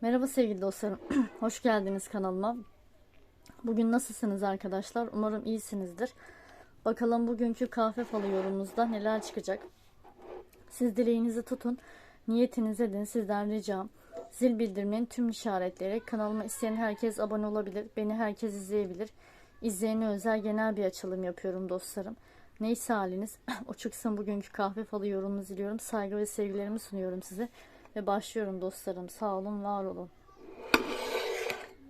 Merhaba sevgili dostlarım. Hoş geldiniz kanalıma. Bugün nasılsınız arkadaşlar? Umarım iyisinizdir. Bakalım bugünkü kahve falı yorumumuzda neler çıkacak. Siz dileğinizi tutun. Niyetiniz edin. Sizden ricam. Zil bildirimlerini tüm işaretleyerek kanalıma isteyen herkes abone olabilir. Beni herkes izleyebilir. İzleyene özel genel bir açılım yapıyorum dostlarım. Neyse haliniz o çıksın bugünkü kahve falı yorumunuzu diliyorum. Saygı ve sevgilerimi sunuyorum size. Ve başlıyorum dostlarım. Sağ olun, var olun.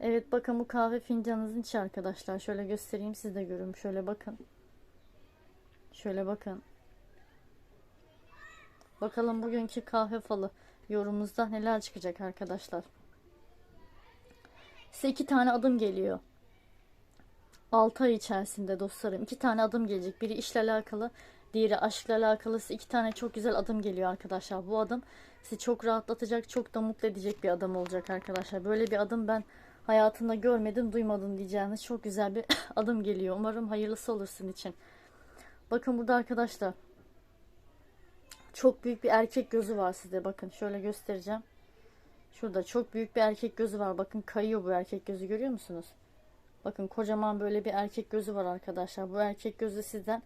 Evet bakın bu kahve fincanınızın içi arkadaşlar. Şöyle göstereyim siz de görün. Şöyle bakın. Şöyle bakın. Bakalım bugünkü kahve falı yorumumuzda neler çıkacak arkadaşlar. Size iki tane adım geliyor. 6 ay içerisinde dostlarım. iki tane adım gelecek. Biri işle alakalı, diğeri aşkla alakalı. Size iki tane çok güzel adım geliyor arkadaşlar. Bu adım sizi çok rahatlatacak, çok da mutlu edecek bir adım olacak arkadaşlar. Böyle bir adım ben hayatımda görmedim, duymadım diyeceğiniz çok güzel bir adım geliyor. Umarım hayırlısı olur sizin için. Bakın burada arkadaşlar çok büyük bir erkek gözü var sizde. Bakın şöyle göstereceğim. Şurada çok büyük bir erkek gözü var. Bakın kayıyor bu erkek gözü görüyor musunuz? Bakın kocaman böyle bir erkek gözü var arkadaşlar. Bu erkek gözü sizden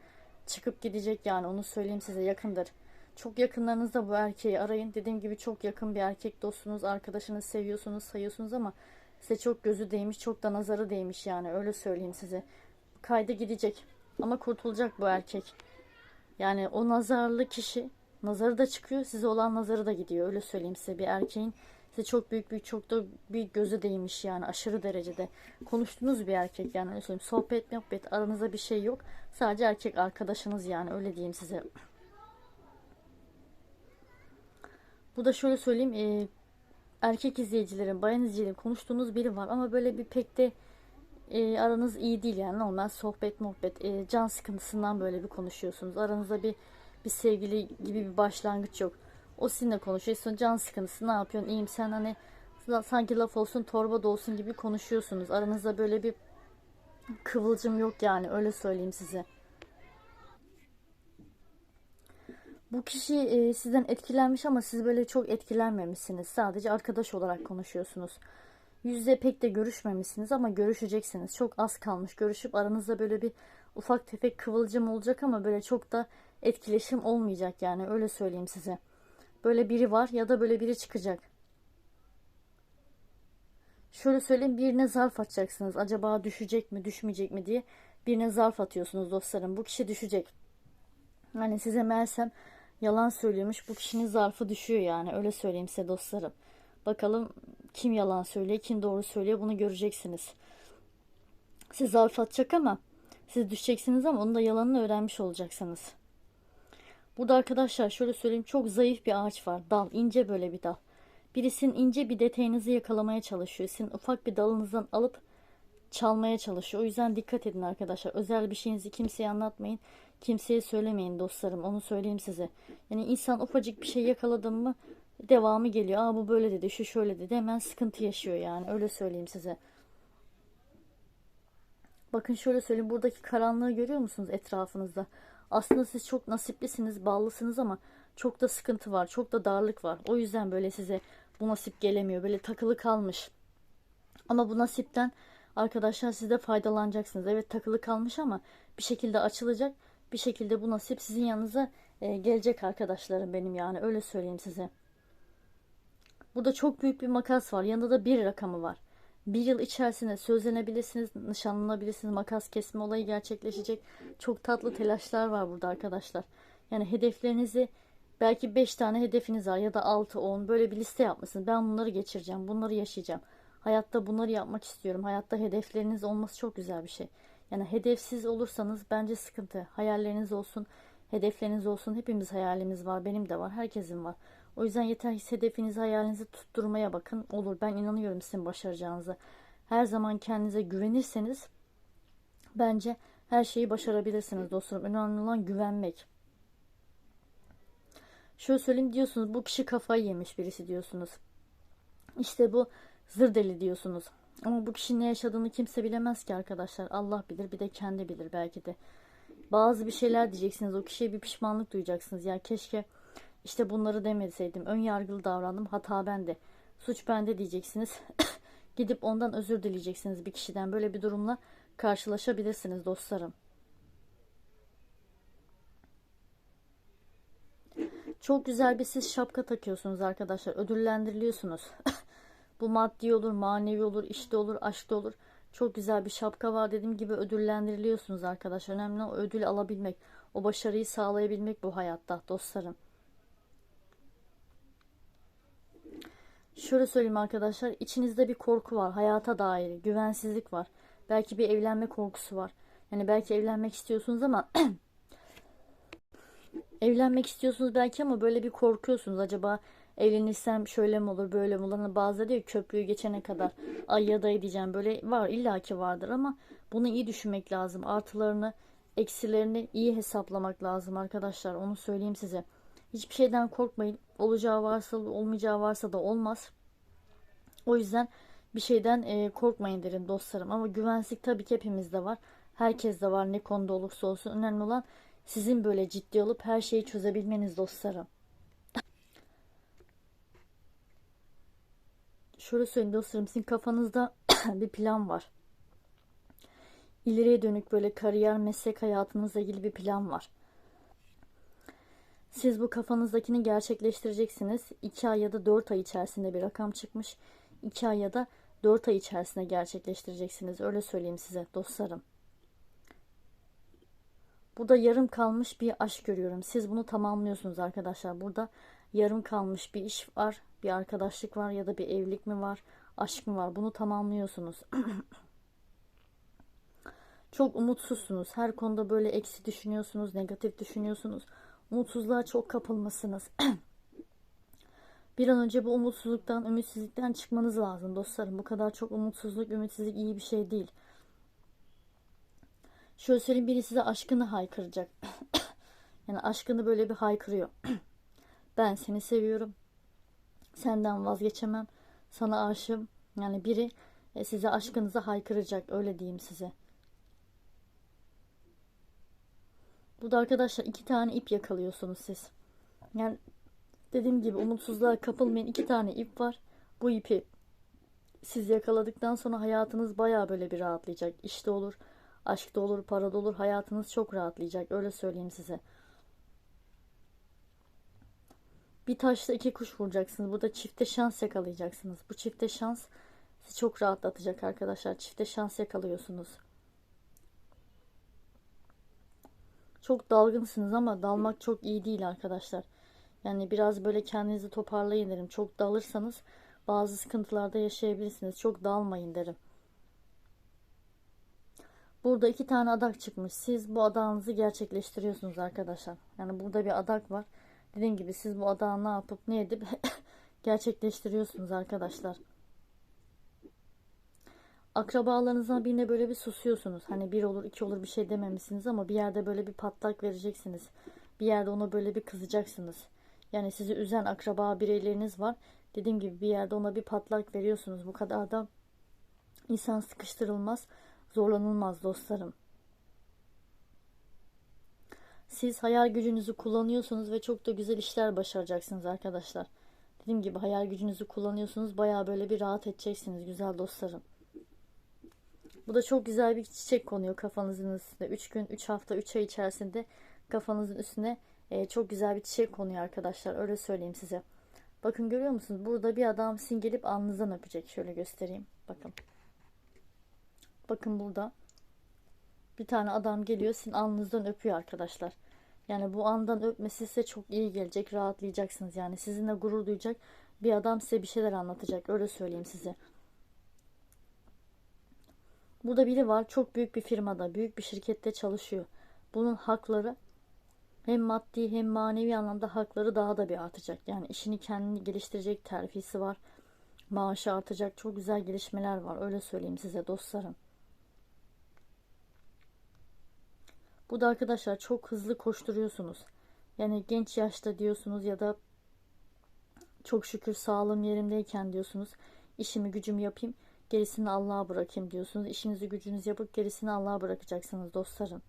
çıkıp gidecek yani onu söyleyeyim size yakındır. Çok yakınlarınızda bu erkeği arayın. Dediğim gibi çok yakın bir erkek dostunuz, arkadaşınız seviyorsunuz, sayıyorsunuz ama size çok gözü değmiş, çok da nazarı değmiş yani öyle söyleyeyim size. Kayda gidecek ama kurtulacak bu erkek. Yani o nazarlı kişi nazarı da çıkıyor, size olan nazarı da gidiyor. Öyle söyleyeyim size bir erkeğin size çok büyük bir çok da bir gözü değmiş yani aşırı derecede. Konuştuğunuz bir erkek yani öyle söyleyeyim. Sohbet muhabbet aranızda bir şey yok. Sadece erkek arkadaşınız yani öyle diyeyim size. Bu da şöyle söyleyeyim. E, erkek izleyicilerin, bayan izleyicilerin konuştuğunuz biri var ama böyle bir pek de e, aranız iyi değil yani normal sohbet muhabbet e, can sıkıntısından böyle bir konuşuyorsunuz. Aranızda bir bir sevgili gibi bir başlangıç yok. O sizinle konuşuyor. Sonra can sıkıntısı ne yapıyorsun? İyiyim sen hani sanki laf olsun torba da olsun gibi konuşuyorsunuz. Aranızda böyle bir kıvılcım yok yani öyle söyleyeyim size. Bu kişi e, sizden etkilenmiş ama siz böyle çok etkilenmemişsiniz. Sadece arkadaş olarak konuşuyorsunuz. Yüzde pek de görüşmemişsiniz ama görüşeceksiniz. Çok az kalmış. Görüşüp aranızda böyle bir ufak tefek kıvılcım olacak ama böyle çok da etkileşim olmayacak yani öyle söyleyeyim size. Böyle biri var ya da böyle biri çıkacak. Şöyle söyleyeyim birine zarf atacaksınız. Acaba düşecek mi düşmeyecek mi diye birine zarf atıyorsunuz dostlarım. Bu kişi düşecek. Hani size meğersem yalan söylüyormuş. Bu kişinin zarfı düşüyor yani. Öyle söyleyeyim size dostlarım. Bakalım kim yalan söylüyor, kim doğru söylüyor bunu göreceksiniz. Siz zarf atacak ama siz düşeceksiniz ama onun da yalanını öğrenmiş olacaksınız. Burada arkadaşlar şöyle söyleyeyim çok zayıf bir ağaç var. Dal ince böyle bir dal. Birisinin ince bir detayınızı yakalamaya çalışıyor. Sizin ufak bir dalınızdan alıp çalmaya çalışıyor. O yüzden dikkat edin arkadaşlar. Özel bir şeyinizi kimseye anlatmayın. Kimseye söylemeyin dostlarım. Onu söyleyeyim size. Yani insan ufacık bir şey yakaladı mı devamı geliyor. Aa bu böyle dedi, şu şöyle dedi. Hemen sıkıntı yaşıyor yani. Öyle söyleyeyim size. Bakın şöyle söyleyeyim. Buradaki karanlığı görüyor musunuz etrafınızda? Aslında siz çok nasiplisiniz, bağlısınız ama çok da sıkıntı var, çok da darlık var. O yüzden böyle size bu nasip gelemiyor. Böyle takılı kalmış. Ama bu nasipten arkadaşlar siz de faydalanacaksınız. Evet takılı kalmış ama bir şekilde açılacak. Bir şekilde bu nasip sizin yanınıza e, gelecek arkadaşlarım benim yani öyle söyleyeyim size. Burada çok büyük bir makas var. Yanında da bir rakamı var. Bir yıl içerisinde sözlenebilirsiniz, nişanlanabilirsiniz, makas kesme olayı gerçekleşecek. Çok tatlı telaşlar var burada arkadaşlar. Yani hedeflerinizi belki 5 tane hedefiniz var ya da 6 10 böyle bir liste yapmışsınız. Ben bunları geçireceğim, bunları yaşayacağım. Hayatta bunları yapmak istiyorum. Hayatta hedefleriniz olması çok güzel bir şey. Yani hedefsiz olursanız bence sıkıntı. Hayalleriniz olsun, hedefleriniz olsun. Hepimiz hayalimiz var, benim de var, herkesin var. O yüzden yeter ki hedefinizi, hayalinizi tutturmaya bakın. Olur ben inanıyorum sizin başaracağınıza. Her zaman kendinize güvenirseniz bence her şeyi başarabilirsiniz dostlarım. Önemli olan güvenmek. Şöyle söyleyeyim diyorsunuz bu kişi kafayı yemiş birisi diyorsunuz. İşte bu zır deli diyorsunuz. Ama bu kişinin ne yaşadığını kimse bilemez ki arkadaşlar. Allah bilir bir de kendi bilir belki de. Bazı bir şeyler diyeceksiniz. O kişiye bir pişmanlık duyacaksınız. Ya keşke işte bunları demeseydim. Ön yargılı davrandım. Hata bende. Suç bende diyeceksiniz. Gidip ondan özür dileyeceksiniz bir kişiden. Böyle bir durumla karşılaşabilirsiniz dostlarım. Çok güzel bir siz şapka takıyorsunuz arkadaşlar. Ödüllendiriliyorsunuz. Bu maddi olur, manevi olur, işte olur, aşkta olur. Çok güzel bir şapka var dediğim gibi ödüllendiriliyorsunuz arkadaşlar. Önemli o ödül alabilmek, o başarıyı sağlayabilmek bu hayatta dostlarım. Şöyle söyleyeyim arkadaşlar, içinizde bir korku var, hayata dair, güvensizlik var. Belki bir evlenme korkusu var. Yani belki evlenmek istiyorsunuz ama evlenmek istiyorsunuz belki ama böyle bir korkuyorsunuz. Acaba evlenirsem şöyle mi olur, böyle mi olur? Hani bazıları diyor köprüyü geçene kadar ay ya da diyeceğim böyle var illaki vardır ama bunu iyi düşünmek lazım. Artılarını, eksilerini iyi hesaplamak lazım arkadaşlar. Onu söyleyeyim size. Hiçbir şeyden korkmayın. Olacağı varsa olmayacağı varsa da olmaz. O yüzden bir şeyden e, korkmayın derim dostlarım. Ama güvensizlik tabii ki hepimizde var. Herkeste var ne konuda olursa olsun. Önemli olan sizin böyle ciddi olup her şeyi çözebilmeniz dostlarım. Şöyle söyleyeyim dostlarım sizin kafanızda bir plan var. İleriye dönük böyle kariyer, meslek hayatınızla ilgili bir plan var. Siz bu kafanızdakini gerçekleştireceksiniz. 2 ay ya da 4 ay içerisinde bir rakam çıkmış. 2 ay ya da 4 ay içerisinde gerçekleştireceksiniz. Öyle söyleyeyim size dostlarım. Burada yarım kalmış bir aşk görüyorum. Siz bunu tamamlıyorsunuz arkadaşlar. Burada yarım kalmış bir iş var, bir arkadaşlık var ya da bir evlilik mi var, aşk mı var? Bunu tamamlıyorsunuz. Çok umutsuzsunuz. Her konuda böyle eksi düşünüyorsunuz, negatif düşünüyorsunuz. Umutsuzluğa çok kapılmasınız. bir an önce bu umutsuzluktan, ümitsizlikten çıkmanız lazım dostlarım. Bu kadar çok umutsuzluk, ümitsizlik iyi bir şey değil. Şöyle söyleyeyim biri size aşkını haykıracak. yani aşkını böyle bir haykırıyor. ben seni seviyorum. Senden vazgeçemem. Sana aşığım. Yani biri e, size aşkınızı haykıracak. Öyle diyeyim size. Burada arkadaşlar iki tane ip yakalıyorsunuz siz. Yani dediğim gibi umutsuzluğa kapılmayın. iki tane ip var. Bu ipi siz yakaladıktan sonra hayatınız baya böyle bir rahatlayacak. İşte olur, aşkta olur, parada olur. Hayatınız çok rahatlayacak. Öyle söyleyeyim size. Bir taşla iki kuş vuracaksınız. Burada çifte şans yakalayacaksınız. Bu çifte şans sizi çok rahatlatacak arkadaşlar. Çifte şans yakalıyorsunuz. Çok dalgınsınız ama dalmak çok iyi değil arkadaşlar. Yani biraz böyle kendinizi toparlayın derim. Çok dalırsanız bazı sıkıntılarda yaşayabilirsiniz. Çok dalmayın derim. Burada iki tane adak çıkmış. Siz bu adağınızı gerçekleştiriyorsunuz arkadaşlar. Yani burada bir adak var. Dediğim gibi siz bu adağı ne yapıp ne edip gerçekleştiriyorsunuz arkadaşlar. Akrabalarınızdan birine böyle bir susuyorsunuz. Hani bir olur iki olur bir şey dememişsiniz ama bir yerde böyle bir patlak vereceksiniz. Bir yerde ona böyle bir kızacaksınız. Yani sizi üzen akraba bireyleriniz var. Dediğim gibi bir yerde ona bir patlak veriyorsunuz. Bu kadar da insan sıkıştırılmaz, zorlanılmaz dostlarım. Siz hayal gücünüzü kullanıyorsunuz ve çok da güzel işler başaracaksınız arkadaşlar. Dediğim gibi hayal gücünüzü kullanıyorsunuz. Baya böyle bir rahat edeceksiniz güzel dostlarım. Bu da çok güzel bir çiçek konuyor kafanızın üstüne. 3 gün, 3 hafta, 3 ay içerisinde kafanızın üstüne e, çok güzel bir çiçek konuyor arkadaşlar. Öyle söyleyeyim size. Bakın görüyor musunuz? Burada bir adam sizin gelip alnınızdan öpecek. Şöyle göstereyim. Bakın. Bakın burada. Bir tane adam geliyor sizin alnınızdan öpüyor arkadaşlar. Yani bu andan öpmesi size çok iyi gelecek. Rahatlayacaksınız yani. Sizinle gurur duyacak bir adam size bir şeyler anlatacak. Öyle söyleyeyim size. Burada biri var çok büyük bir firmada, büyük bir şirkette çalışıyor. Bunun hakları hem maddi hem manevi anlamda hakları daha da bir artacak. Yani işini kendini geliştirecek terfisi var. Maaşı artacak. Çok güzel gelişmeler var. Öyle söyleyeyim size dostlarım. Bu da arkadaşlar çok hızlı koşturuyorsunuz. Yani genç yaşta diyorsunuz ya da çok şükür sağlığım yerimdeyken diyorsunuz. İşimi gücümü yapayım. Gerisini Allah'a bırakayım diyorsunuz. İşinizi gücünüzü yapıp gerisini Allah'a bırakacaksınız dostlarım.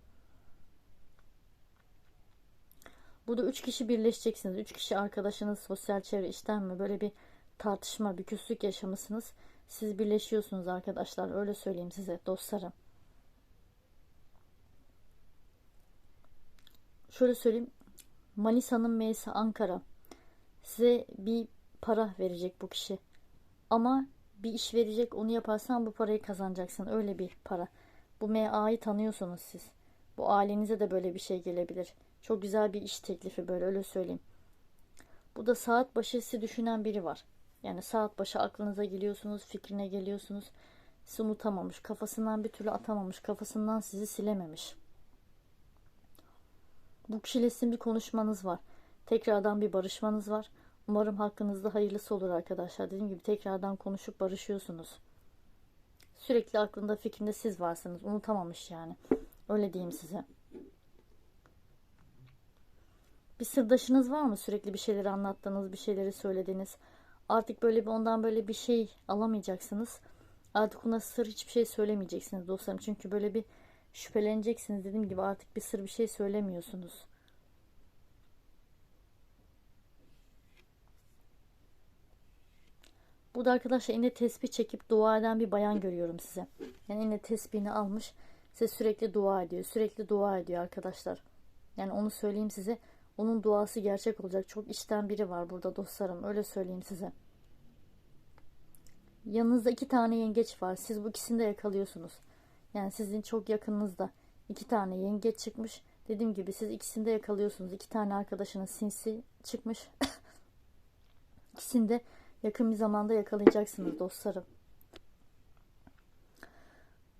Burada üç kişi birleşeceksiniz. Üç kişi arkadaşınız, sosyal çevre işten mi böyle bir tartışma, bir küslük yaşamışsınız. Siz birleşiyorsunuz arkadaşlar. Öyle söyleyeyim size dostlarım. Şöyle söyleyeyim. Manisa'nın M'si Ankara. Size bir para verecek bu kişi. Ama bir iş verecek onu yaparsan bu parayı kazanacaksın. Öyle bir para. Bu MA'yı tanıyorsunuz siz. Bu ailenize de böyle bir şey gelebilir. Çok güzel bir iş teklifi böyle öyle söyleyeyim. Bu da saat başı düşünen biri var. Yani saat başı aklınıza geliyorsunuz, fikrine geliyorsunuz. Sizi unutamamış, kafasından bir türlü atamamış, kafasından sizi silememiş. Bu kişiyle sizin bir konuşmanız var. Tekrardan bir barışmanız var. Umarım hakkınızda hayırlısı olur arkadaşlar. Dediğim gibi tekrardan konuşup barışıyorsunuz. Sürekli aklında fikrinde siz varsınız. Unutamamış yani. Öyle diyeyim size. Bir sırdaşınız var mı? Sürekli bir şeyleri anlattığınız, bir şeyleri söylediğiniz. Artık böyle bir ondan böyle bir şey alamayacaksınız. Artık ona sır hiçbir şey söylemeyeceksiniz dostlarım. Çünkü böyle bir şüpheleneceksiniz. Dediğim gibi artık bir sır bir şey söylemiyorsunuz. Burada arkadaşlar yine tesbih çekip dua eden bir bayan görüyorum size. Yani yine tesbihini almış. Size sürekli dua ediyor. Sürekli dua ediyor arkadaşlar. Yani onu söyleyeyim size. Onun duası gerçek olacak. Çok içten biri var burada dostlarım. Öyle söyleyeyim size. Yanınızda iki tane yengeç var. Siz bu ikisini de yakalıyorsunuz. Yani sizin çok yakınınızda iki tane yengeç çıkmış. Dediğim gibi siz ikisini de yakalıyorsunuz. İki tane arkadaşınız sinsi çıkmış. İkisini de yakın bir zamanda yakalayacaksınız dostlarım.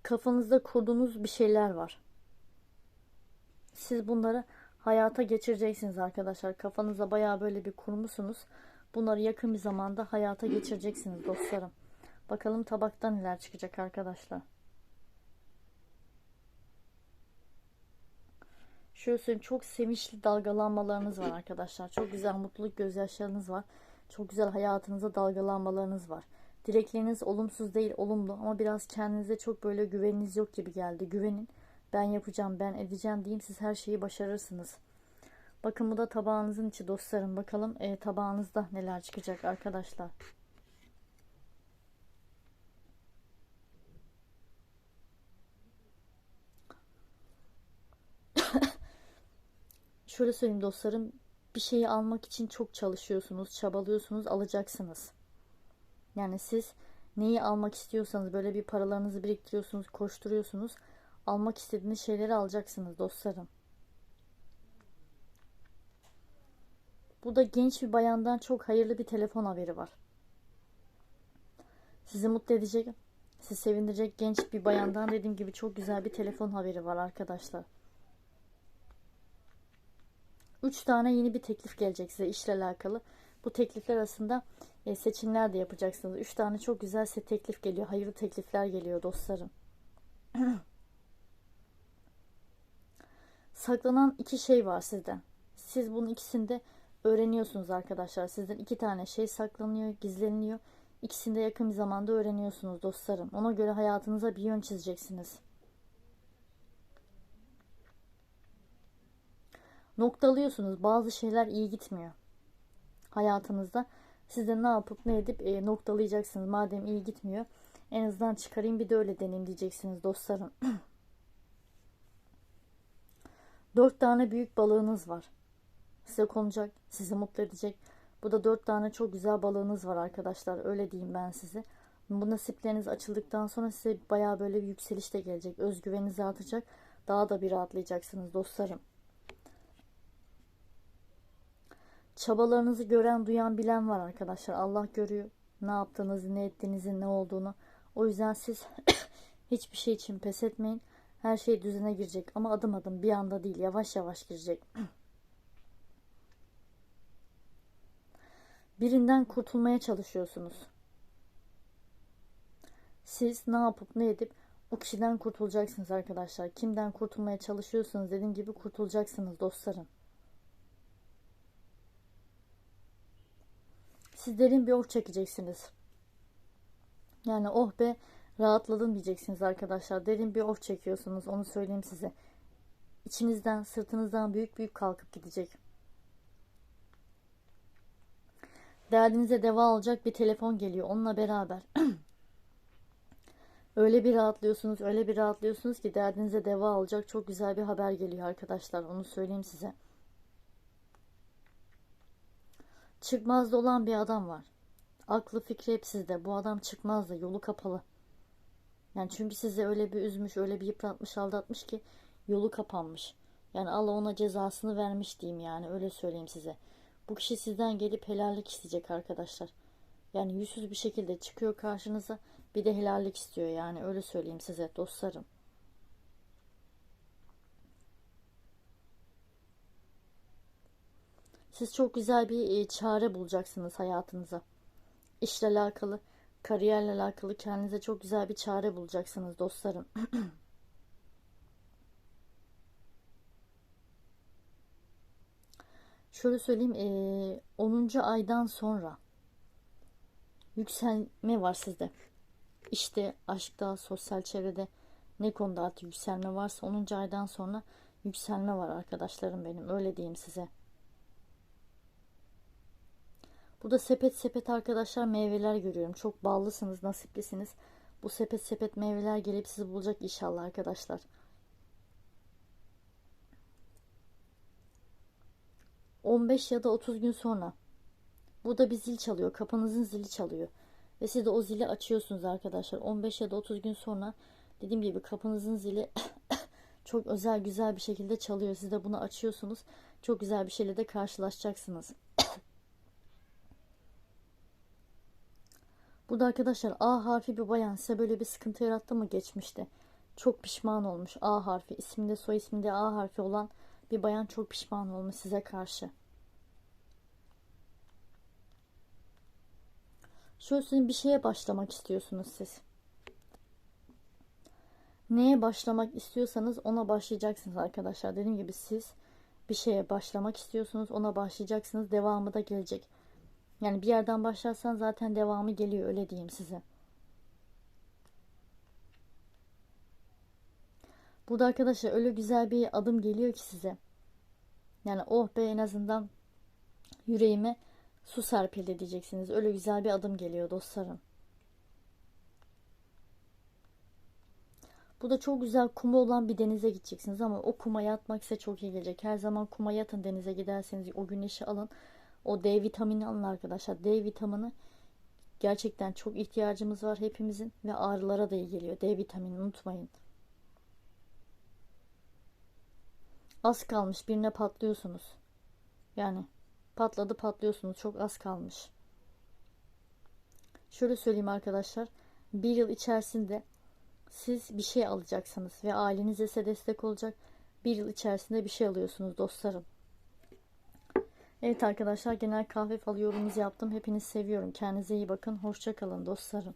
Kafanızda kurduğunuz bir şeyler var. Siz bunları hayata geçireceksiniz arkadaşlar. Kafanıza bayağı böyle bir kurmuşsunuz. Bunları yakın bir zamanda hayata geçireceksiniz dostlarım. Bakalım tabaktan neler çıkacak arkadaşlar. Şöyle söyleyeyim çok sevinçli dalgalanmalarınız var arkadaşlar. Çok güzel mutluluk gözyaşlarınız var. Çok güzel hayatınıza dalgalanmalarınız var. Dilekleriniz olumsuz değil olumlu ama biraz kendinize çok böyle güveniniz yok gibi geldi. Güvenin ben yapacağım ben edeceğim diyeyim siz her şeyi başarırsınız. Bakın bu da tabağınızın içi dostlarım. Bakalım e, tabağınızda neler çıkacak arkadaşlar. Şöyle söyleyeyim dostlarım. Bir şeyi almak için çok çalışıyorsunuz, çabalıyorsunuz, alacaksınız. Yani siz neyi almak istiyorsanız böyle bir paralarınızı biriktiriyorsunuz, koşturuyorsunuz. Almak istediğiniz şeyleri alacaksınız dostlarım. Bu da genç bir bayandan çok hayırlı bir telefon haberi var. Sizi mutlu edecek, sizi sevindirecek genç bir bayandan dediğim gibi çok güzel bir telefon haberi var arkadaşlar. Üç tane yeni bir teklif gelecek size işle alakalı. Bu teklifler arasında e, seçimler de yapacaksınız. Üç tane çok güzel size teklif geliyor. Hayırlı teklifler geliyor dostlarım. Saklanan iki şey var sizden. Siz bunun ikisinde öğreniyorsunuz arkadaşlar. Sizden iki tane şey saklanıyor, gizleniyor. İkisini de yakın bir zamanda öğreniyorsunuz dostlarım. Ona göre hayatınıza bir yön çizeceksiniz. Noktalıyorsunuz. Bazı şeyler iyi gitmiyor. Hayatınızda siz de ne yapıp ne edip e, noktalayacaksınız. Madem iyi gitmiyor en azından çıkarayım bir de öyle deneyim diyeceksiniz dostlarım. Dört tane büyük balığınız var. Size konacak, sizi mutlu edecek. Bu da dört tane çok güzel balığınız var arkadaşlar. Öyle diyeyim ben size. Bu nasipleriniz açıldıktan sonra size baya böyle bir yükseliş de gelecek. Özgüveniniz artacak. Daha da bir rahatlayacaksınız dostlarım. Çabalarınızı gören, duyan, bilen var arkadaşlar. Allah görüyor ne yaptığınızı, ne ettiğinizi, ne olduğunu. O yüzden siz hiçbir şey için pes etmeyin. Her şey düzene girecek ama adım adım bir anda değil yavaş yavaş girecek. Birinden kurtulmaya çalışıyorsunuz. Siz ne yapıp ne edip o kişiden kurtulacaksınız arkadaşlar. Kimden kurtulmaya çalışıyorsanız dediğim gibi kurtulacaksınız dostlarım. Siz derin bir oh çekeceksiniz. Yani oh be rahatladım diyeceksiniz arkadaşlar. Derin bir oh çekiyorsunuz onu söyleyeyim size. İçinizden sırtınızdan büyük büyük kalkıp gidecek. Derdinize deva alacak bir telefon geliyor onunla beraber. öyle bir rahatlıyorsunuz, öyle bir rahatlıyorsunuz ki derdinize deva alacak çok güzel bir haber geliyor arkadaşlar. Onu söyleyeyim size. Çıkmazda olan bir adam var. Aklı fikri hep sizde. Bu adam çıkmazda, yolu kapalı. Yani çünkü sizi öyle bir üzmüş, öyle bir yıpratmış, aldatmış ki yolu kapanmış. Yani Allah ona cezasını vermiş diyeyim yani öyle söyleyeyim size. Bu kişi sizden gelip helallik isteyecek arkadaşlar. Yani yüzsüz bir şekilde çıkıyor karşınıza bir de helallik istiyor yani öyle söyleyeyim size dostlarım. Siz çok güzel bir e, çare bulacaksınız hayatınıza. İşle alakalı, kariyerle alakalı kendinize çok güzel bir çare bulacaksınız dostlarım. Şöyle söyleyeyim, e, 10. aydan sonra yükselme var sizde. İşte aşkta, sosyal çevrede ne konuda artık yükselme varsa 10. aydan sonra yükselme var arkadaşlarım benim. Öyle diyeyim size. Burada sepet sepet arkadaşlar meyveler görüyorum. Çok ballısınız, nasiplisiniz. Bu sepet sepet meyveler gelip sizi bulacak inşallah arkadaşlar. ...15 ya da 30 gün sonra... ...burada bir zil çalıyor. Kapınızın zili çalıyor. Ve siz de o zili açıyorsunuz arkadaşlar. 15 ya da 30 gün sonra... ...dediğim gibi kapınızın zili... ...çok özel güzel bir şekilde çalıyor. Siz de bunu açıyorsunuz. Çok güzel bir şeyle de karşılaşacaksınız. Burada arkadaşlar A harfi bir bayan size böyle bir sıkıntı yarattı mı geçmişte? Çok pişman olmuş A harfi. isminde soy isminde A harfi olan bir bayan çok pişman olmuş size karşı. Şöyle bir şeye başlamak istiyorsunuz siz. Neye başlamak istiyorsanız ona başlayacaksınız arkadaşlar. Dediğim gibi siz bir şeye başlamak istiyorsunuz ona başlayacaksınız. Devamı da gelecek. Yani bir yerden başlarsan zaten devamı geliyor öyle diyeyim size. Burada arkadaşlar öyle güzel bir adım geliyor ki size. Yani oh be en azından yüreğime su serpildi diyeceksiniz. Öyle güzel bir adım geliyor dostlarım. Bu da çok güzel kumu olan bir denize gideceksiniz ama o kuma yatmak size çok iyi gelecek. Her zaman kuma yatın denize giderseniz o güneşi alın. O D vitamini alın arkadaşlar. D vitamini gerçekten çok ihtiyacımız var hepimizin ve ağrılara da iyi geliyor. D vitamini unutmayın. Az kalmış birine patlıyorsunuz. Yani patladı patlıyorsunuz. Çok az kalmış. Şöyle söyleyeyim arkadaşlar. Bir yıl içerisinde siz bir şey alacaksınız ve aileniz ise destek olacak. Bir yıl içerisinde bir şey alıyorsunuz dostlarım. Evet arkadaşlar genel kahve falı yorumumuzu yaptım. Hepinizi seviyorum. Kendinize iyi bakın. Hoşçakalın dostlarım.